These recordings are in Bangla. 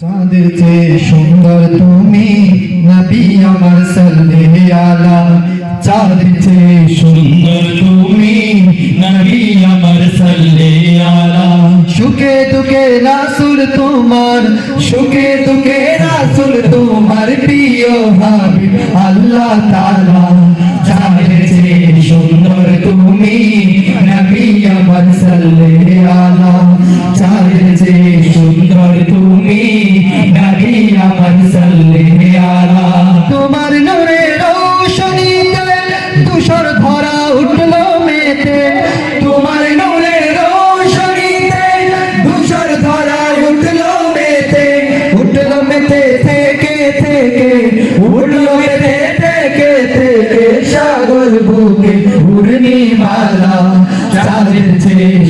চাঁদের চেয়ে সুন্দর তুমি, নবী আমার সাল্লে আলা। চাঁদের চেয়ে সুন্দর তুমি, নবী আমার সাল্লে আলা। সুখে দুঃখে রাসুল তোমার, সুখে দুঃখে রাসুল তোমার প্রিয় ভাবি আল্লাহ তাআলা।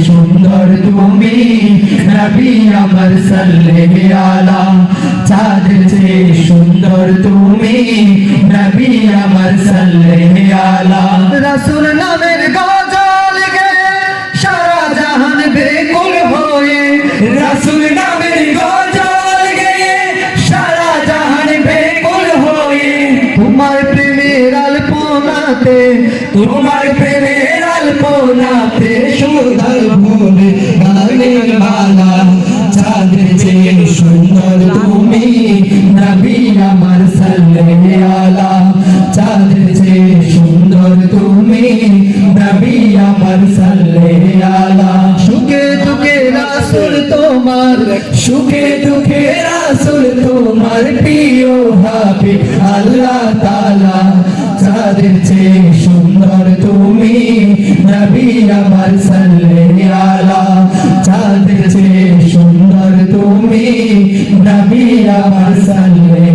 সুন্দর তুমি আমার সাল্লে আলা চাঁদের চেয়ে সুন্দর তুমি নবী আমার সাল্লে আলা রাসূল নামের গজল আলপনাতে তোমার প্রেমের আলপনাতে সুন্দর ভুলে গানের মালা চাঁদের চেয়ে সুন্দর তুমি, নবী আমার সাল্লে আলা চাঁদের চেয়ে সুন্দর তুমি, নবী আমার সাল্লে আলা সুখে দুঃখে রাসূল তোমার, সুখে দুঃখে রাসূল তোমার প্রিয় হাবি আল্লাহ তাআলা চাঁদের চেয়ে সুন্দর তুমি। নবী আমার সাল্লে আলা চাঁদের চেয়ে সুন্দর তুমি নবী আমার সাল্লে